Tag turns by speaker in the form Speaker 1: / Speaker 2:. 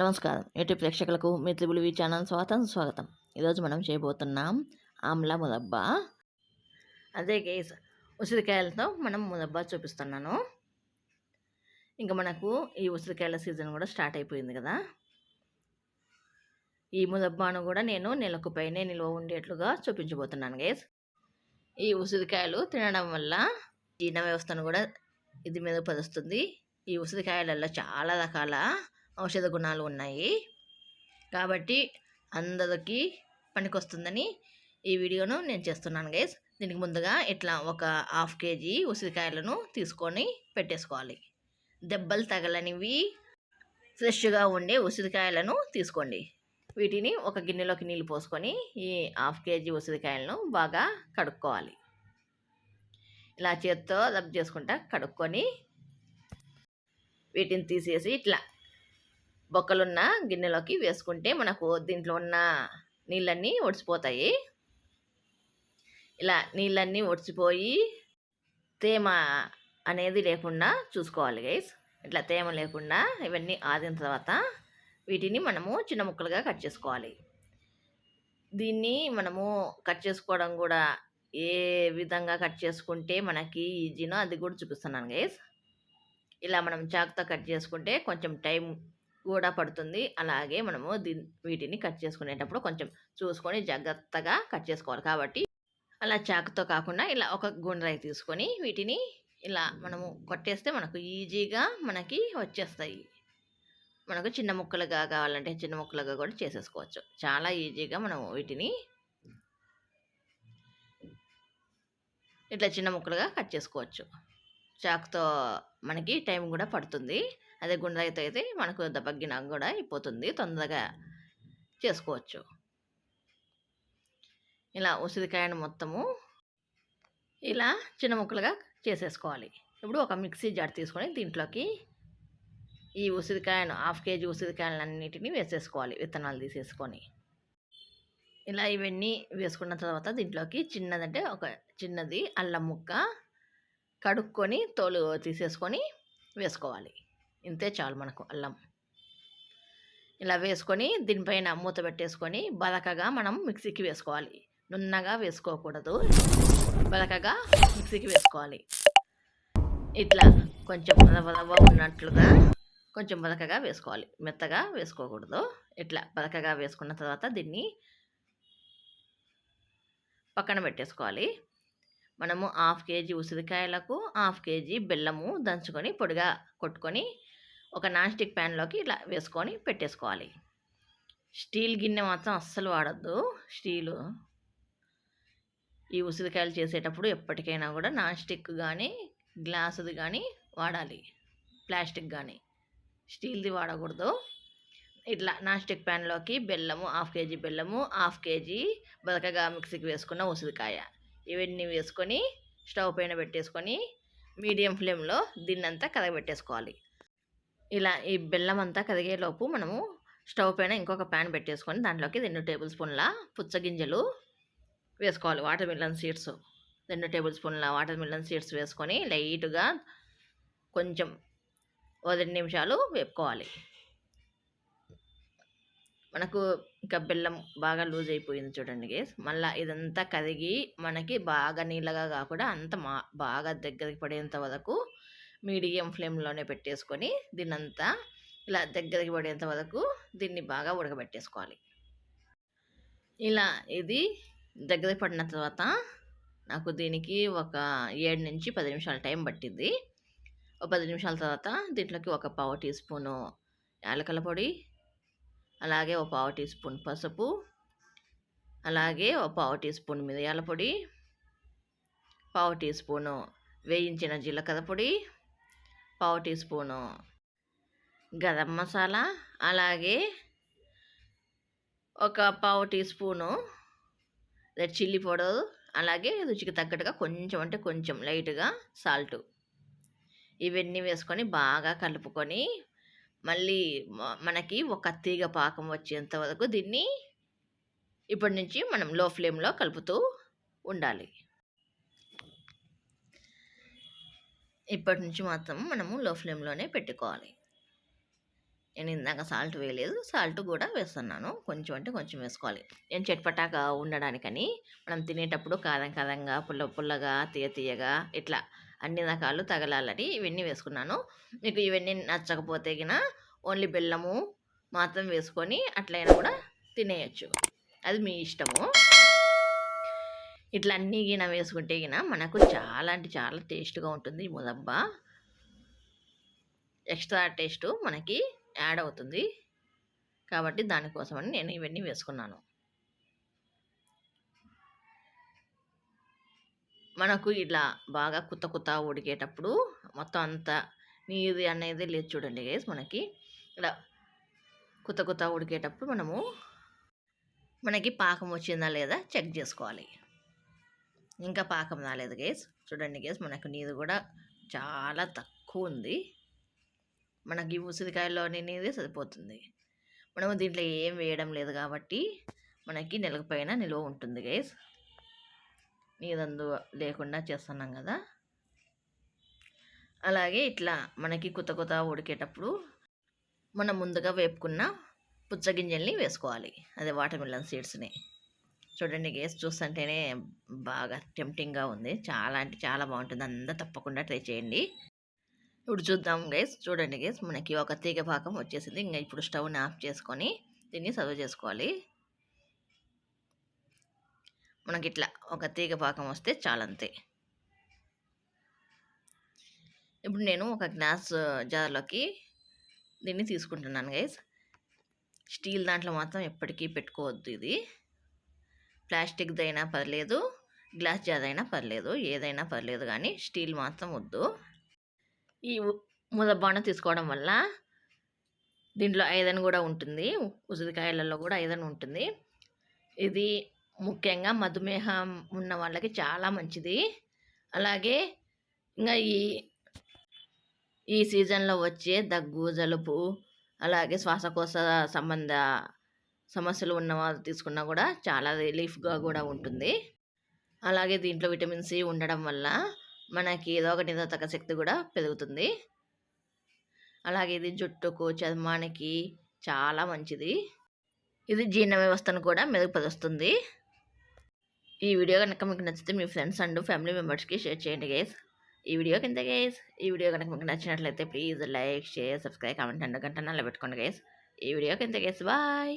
Speaker 1: నమస్కారం. యూట్యూబ్ ప్రేక్షకులకు మీ త్రిబుల్ వి ఛానల్ స్వాగతం స్వాగతం. ఈరోజు మనం చేయబోతున్నాం ఆమ్లా మురబ్బా అదే గేస్ ఉసిరికాయలతో మనం మురబ్బా చూపిస్తున్నాను. ఇంకా మనకు ఈ ఉసిరికాయల సీజన్ కూడా స్టార్ట్ అయిపోయింది కదా. ఈ మురబ్బాను కూడా నేను నెలకు పైనే నిల్వ ఉండేట్లుగా చూపించబోతున్నాను గేస్. ఈ ఉసిరికాయలు తినడం వల్ల జీర్ణ వ్యవస్థను కూడా ఇది మెరుగుపరుస్తుంది ఈ ఉసిరికాయలలో చాలా రకాల ఔషధ గుణాలు ఉన్నాయి. కాబట్టి అందరికీ పనికొస్తుందని ఈ వీడియోను నేను చేస్తున్నాను గైస్ దీనికి ముందుగా ఇట్లా ఒక హాఫ్ కేజీ ఉసిరికాయలను తీసుకొని పెట్టేసుకోవాలి. దెబ్బలు తగలనివి ఫ్రెష్గా ఉండే ఉసిరికాయలను తీసుకోండి. వీటిని ఒక గిన్నెలోకి నీళ్ళు పోసుకొని ఈ హాఫ్ కేజీ ఉసిరికాయలను బాగా కడుక్కోవాలి. ఇలా చేత్తో రబ్ చేసుకుంటా కడుక్కొని వీటిని తీసేసి ఇట్లా బొక్కలున్న గిన్నెలోకి వేసుకుంటే మనకు దీంట్లో ఉన్న నీళ్ళన్నీ ఒడిసిపోతాయి. ఇలా నీళ్ళన్నీ ఒడిసిపోయి తేమ అనేది లేకుండా చూసుకోవాలి గైస్. ఇట్లా తేమ లేకుండా ఇవన్నీ ఆదిన తర్వాత వీటిని మనము చిన్న ముక్కలుగా కట్ చేసుకోవాలి. దీన్ని మనము కట్ చేసుకోవడం కూడా ఏ విధంగా కట్ చేసుకుంటే మనకి ఈజీనో అది కూడా చూపిస్తున్నాను గైస్. ఇలా మనం చాకుతో కట్ చేసుకుంటే కొంచెం టైం కూడా పడుతుంది. అలాగే మనము దీని వీటిని కట్ చేసుకునేటప్పుడు కొంచెం చూసుకొని జాగ్రత్తగా కట్ చేసుకోవాలి. కాబట్టి అలా చాకుతో కాకుండా ఇలా ఒక గుండ్రాయి తీసుకొని వీటిని ఇలా మనము కొట్టేస్తే మనకు ఈజీగా మనకి వచ్చేస్తాయి. మనకు చిన్న ముక్కలుగా కావాలంటే చిన్న ముక్కలుగా కూడా చేసేసుకోవచ్చు. చాలా ఈజీగా మనము వీటిని ఇట్లా చిన్న ముక్కలుగా కట్ చేసుకోవచ్చు. చాకుతో మనకి టైం కూడా పడుతుంది. అదే గుండె అయితే మనకు దబ్బగ్గిన కూడా అయిపోతుంది. తొందరగా చేసుకోవచ్చు. ఇలా ఉసిరికాయను మొత్తము ఇలా చిన్న ముక్కలుగా చేసేసుకోవాలి. ఇప్పుడు ఒక మిక్సీ జార్ తీసుకొని దీంట్లోకి ఈ ఉసిరికాయను హాఫ్ కేజీ ఉసిరికాయలన్నిటిని వేసేసుకోవాలి విత్తనాలు తీసేసుకొని. ఇలా ఇవన్నీ వేసుకున్న తర్వాత దీంట్లోకి చిన్నదంటే ఒక చిన్నది అల్లం ముక్క కడుక్కొని తోలు తీసేసుకొని వేసుకోవాలి. ఇంతే చాలు మనకు అల్లం. ఇలా వేసుకొని దీనిపైన మూత పెట్టేసుకొని బలకగా మనం మిక్సీకి వేసుకోవాలి. నున్నగా వేసుకోకూడదు. బలకగా మిక్సీకి వేసుకోవాలి. ఇట్లా కొంచెం రవ్వ ఉన్నట్లుగా కొంచెం బలకగా వేసుకోవాలి. మెత్తగా వేసుకోకూడదు. ఇట్లా బలకగా వేసుకున్న తర్వాత దీన్ని పక్కన పెట్టేసుకోవాలి. మనము హాఫ్ కేజీ ఉసిరికాయలకు హాఫ్ కేజీ బెల్లము దంచుకొని పొడిగా కొట్టుకొని ఒక నాన్ స్టిక్ ప్యాన్లోకి ఇలా వేసుకొని పెట్టేసుకోవాలి. స్టీల్ గిన్నె మాత్రం అస్సలు వాడద్దు. స్టీలు. ఈ ఉసిరికాయలు చేసేటప్పుడు ఎప్పటికైనా కూడా నాన్ స్టిక్ కానీ గ్లాసుది కానీ వాడాలి. ప్లాస్టిక్ కానీ స్టీల్ది వాడకూడదు. ఇట్లా నాన్ స్టిక్ ప్యాన్లోకి బెల్లము హాఫ్ కేజీ బెల్లము హాఫ్ కేజీ బతకగా మిక్సీకి వేసుకున్న ఉసిరికాయ. ఇవన్నీ వేసుకొని స్టవ్ పైన పెట్టేసుకొని మీడియం ఫ్లేమ్లో దీన్నంతా కదగబెట్టేసుకోవాలి ఇలా ఈ బెల్లం అంతా కదిగేలోపు మనము స్టవ్ పైన ఇంకొక ప్యాన్ పెట్టేసుకొని దాంట్లోకి రెండు టేబుల్ స్పూన్ల పుచ్చగింజలు వేసుకోవాలి. వాటర్ మిలన్ సీడ్స్ రెండు టేబుల్ స్పూన్ల వాటర్ మిలన్ సీడ్స్ వేసుకొని లైట్గా కొంచెం ఓ రెండు నిమిషాలు వేపుకోవాలి. మనకు ఇంకా బెల్లం బాగా లూజ్ అయిపోయింది చూడండి గేస్ మళ్ళీ ఇదంతా కరిగి మనకి బాగా నీళ్ళగా కాకుండా అంత మా బాగా దగ్గరికి పడేంత వరకు మీడియం ఫ్లేమ్లోనే పెట్టేసుకొని దీన్నంతా ఇలా దగ్గరికి పడేంత వరకు దీన్ని బాగా ఉడకబెట్టేసుకోవాలి. ఇలా ఇది దగ్గరికి పడిన తర్వాత నాకు దీనికి ఒక ఏడు నుంచి పది నిమిషాల టైం పట్టింది. ఒక పది నిమిషాల తర్వాత దీంట్లోకి ఒక పావు టీ స్పూను యాలకల పొడి అలాగే ఒక పావు టీ స్పూన్ పసుపు అలాగే ఒక పావు టీ స్పూన్ మిరియాల పొడి పావు టీ స్పూను వేయించిన జీలకర్ర పొడి పావు టీ స్పూను గరం మసాలా అలాగే ఒక పావు teaspoon red chilli powder అలాగే రుచికి తగ్గట్టుగా కొంచెం అంటే కొంచెం లైట్గా సాల్ట్. ఇవన్నీ వేసుకొని బాగా కలుపుకొని మళ్ళీ మనకి ఒక తీగ పాకం వచ్చేంత వరకు దీన్ని ఇప్పటి నుంచి మనం లో ఫ్లేమ్లో కలుపుతూ ఉండాలి. ఇప్పటి నుంచి మాత్రం మనము లో ఫ్లేమ్లోనే పెట్టుకోవాలి. నేను ఇందాక సాల్ట్ వేయలేదు. సాల్ట్ కూడా వేస్తున్నాను. కొంచెం అంటే కొంచెం వేసుకోవాలి. నేను చెట్పటాగా ఉండడానికని మనం తినేటప్పుడు కారం కారంగా పుల్ల పుల్లగా తీయ తీయగా ఇట్లా అన్ని రకాలు తగలాలని ఇవన్నీ వేసుకున్నాను. మీకు ఇవన్నీ నచ్చకపోతే గిన ఓన్లీ బెల్లము మాత్రం వేసుకొని అట్లయినా కూడా తినేయచ్చు. అది మీ ఇష్టము. ఇట్లా అన్నీ గిన వేసుకుంటే గిన మనకు చాలా అంటే చాలా టేస్ట్గా ఉంటుంది ముదబ్బ ఎక్స్ట్రా టేస్ట్ మనకి యాడ్ అవుతుంది. కాబట్టి దానికోసమని నేను ఇవన్నీ వేసుకున్నాను. మనకు ఇలా బాగా కుత్త కుత్త ఉడికేటప్పుడు మొత్తం అంతా నీరు అనేది లేదు చూడండి గైస్ మనకి. ఇలా కుత్త కుత్త ఉడికేటప్పుడు మనము మనకి పాకం వచ్చిందా లేదా చెక్ చేసుకోవాలి. ఇంకా పాకం రాలేదు గేస్. చూడండి గేస్ మనకు నీరు కూడా చాలా తక్కువ ఉంది. మనకి ఉసిరికాయలోని నీరు సరిపోతుంది. మనము దీంట్లో ఏం వేయడం లేదు కాబట్టి మనకి నెలకు నిల్వ ఉంటుంది గైస్. నీరందు లేకుండా చేస్తున్నాం కదా. అలాగే ఇట్లా మనకి కొత్త కొత్త ఉడికేటప్పుడు మనం ముందుగా వేపుకున్న పుచ్చగింజల్ని వేసుకోవాలి. అదే వాటర్మిలన్ సీడ్స్ని చూడండి గేస్ చూస్తుంటేనే బాగా టెంప్టింగ్గా ఉంది. చాలా అంటే చాలా బాగుంటుంది. అంతా తప్పకుండా ట్రై చేయండి. ఇప్పుడు చూద్దాం గైస్. చూడండి గైస్. మనకి ఒక తీగ పాకం వచ్చేసింది. ఇంకా ఇప్పుడు స్టవ్ని ఆఫ్ చేసుకొని దీన్ని సర్వ్ చేసుకోవాలి. మనకి ఇట్లా ఒక తీగ పాకం వస్తే చాలంతే. ఇప్పుడు నేను ఒక గ్లాస్ జార్లోకి దీన్ని తీసుకుంటున్నాను గైస్. స్టీల్ దాంట్లో మాత్రం ఎప్పటికీ పెట్టుకోవద్దు ఇది. ప్లాస్టిక్ది అయినా పర్లేదు గ్లాస్ జాదైనా అయినా పర్లేదు ఏదైనా పర్లేదు కానీ స్టీల్ మాత్రం వద్దు. ఈ ముదబ్బాను తీసుకోవడం వల్ల దీంట్లో ఐరన్ కూడా ఉంటుంది ఉసిరికాయలలో కూడా ఐరన్ ఉంటుంది. ఇది ముఖ్యంగా మధుమేహం ఉన్న వాళ్ళకి చాలా మంచిది. అలాగే ఇంకా ఈ ఈ సీజన్లో వచ్చే దగ్గు జలుబు అలాగే శ్వాసకోశ సంబంధ సమస్యలు ఉన్నవారు తీసుకున్నా కూడా చాలా రిలీఫ్గా కూడా ఉంటుంది. అలాగే దీంట్లో విటమిన్ సి ఉండడం వల్ల మనకి ఏదో ఒక నిరోధక శక్తి కూడా పెరుగుతుంది. అలాగే ఇది జుట్టుకు చర్మానికి చాలా మంచిది. ఇది జీర్ణ వ్యవస్థను కూడా మెరుగుపరుస్తుంది. ఈ వీడియో కనుక మీకు నచ్చితే మీ ఫ్రెండ్స్ అండ్ ఫ్యామిలీ మెంబర్స్కి షేర్ చేయండి గైస్. ఈ వీడియో కింద గైస్. ఈ వీడియో కనుక మీకు నచ్చినట్లయితే please like share subscribe comment and గంట నల్ల పెట్టుకోండి గైస్. ఈ వీడియో కింద గైస్. బాయ్.